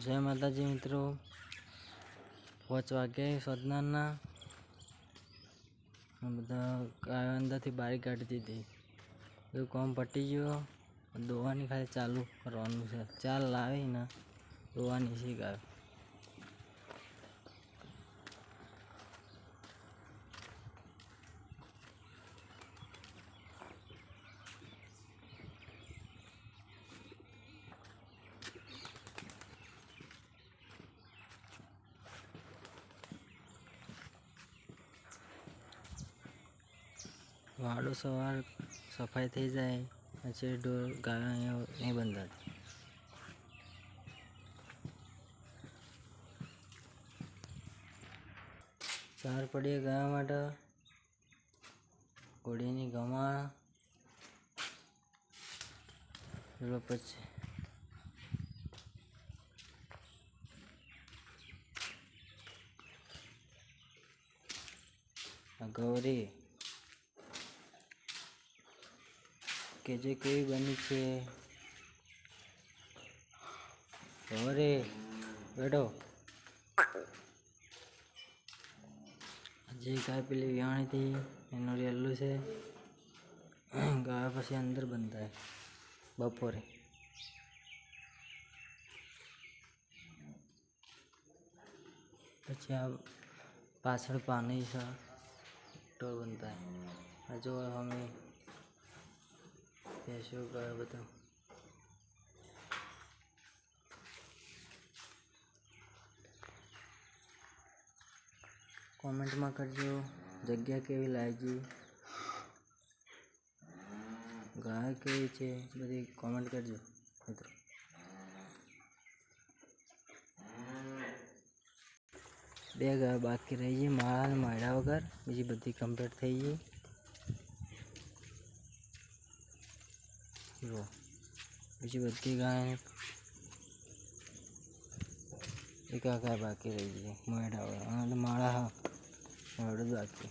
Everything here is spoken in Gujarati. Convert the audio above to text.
જય માતાજી મિત્રો. પાંચ વાગ્યે સોદનારના બધા અંદરથી બારી કાઢી દીધી. બધું કોમ પટી ગયું. દોવાની ખાલી ચાલુ કરવાનું છે. ચાલ લાવીને દોવાની શીખ ગાયો. વાડો સવાર સફાઈ થઈ જાય, પછી ઢોર ગાયો નહીં બંધાતી. ચાર પડીએ ગાયો માટે, ઘોડીની ગમાણ પછી. ગૌરી. કે જે કેવી બની છે? અરે બેઠો જે ગાય પેલી વ્યાણી હતી, એનું રેલું છે. ગાય પછી અંદર બનતા બપોરે. પછી આ પાછળ પાણી છે ટોળ બનતા જો અમે ભેંસો ગાય બધું કોમેન્ટમાં કરજો જગ્યા કેવી લાગી ગાય કેવી છે બધી કોમેન્ટ કરજો મિત્રો બે ગાય બાકી રહી ગઈ માળા અને માળા વગર બીજી બધી કમ્પ્લીટ થઈ ગઈ જુઓ બીજી બધી ગાય એક આ ગાય બાકી રહી ગઈ તો માળા હા. મોયડું બાકી.